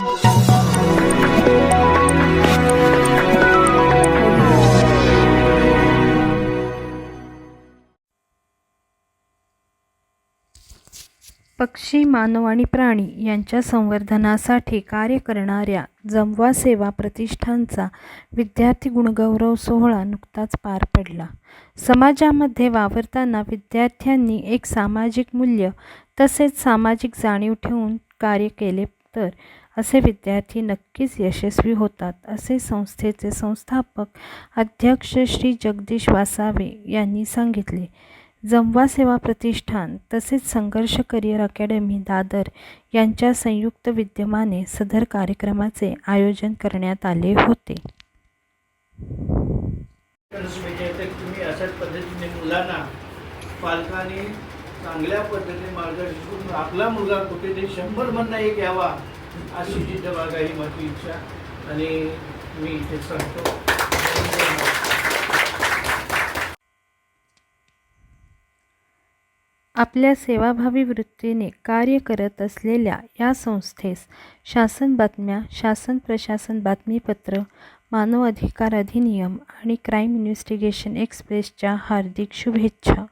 पक्षी मानव आणि प्राणी यांच्या संवर्धनासाठी कार्य करणाऱ्या जमवा सेवा प्रतिष्ठानचा विद्यार्थी गुणगौरव सोहळा नुकताच पार पडला. समाजामध्ये वावरताना विद्यार्थ्यांनी एक सामाजिक मूल्य तसेच सामाजिक जाणीव ठेवून कार्य केले तर असे विद्यार्थी नक्कीच यशस्वी होतात असे संस्थेचे संस्थापक अध्यक्ष श्री जगदीश वासावे यांनी सांगितले. जमवा सेवा प्रतिष्ठान तसेच संघर्ष करिअर अकॅडमी दादर यांच्या संयुक्त विद्यमाने सदर कार्यक्रमाचे आयोजन करण्यात आले होते. म्हणजे तुम्ही अशाच पद्धतीने मुलांना पालकांनी चांगल्या पद्धतीने मार्गदर्शन करून आपला मुलगा कुठेतरी शंभर म्हणणं एक यावा अशी जिद्द बाळगा ही माझी इच्छा. आणि मी इथे सांगतो. आपल्या सेवाभावी वृत्तीने कार्य करत असलेल्या या संस्थेस शासन बातम्या शासन प्रशासन बातमीपत्र मानव अधिकार अधिनियम आणि क्राईम इन्व्हेस्टिगेशन एक्सप्रेसच्या हार्दिक शुभेच्छा.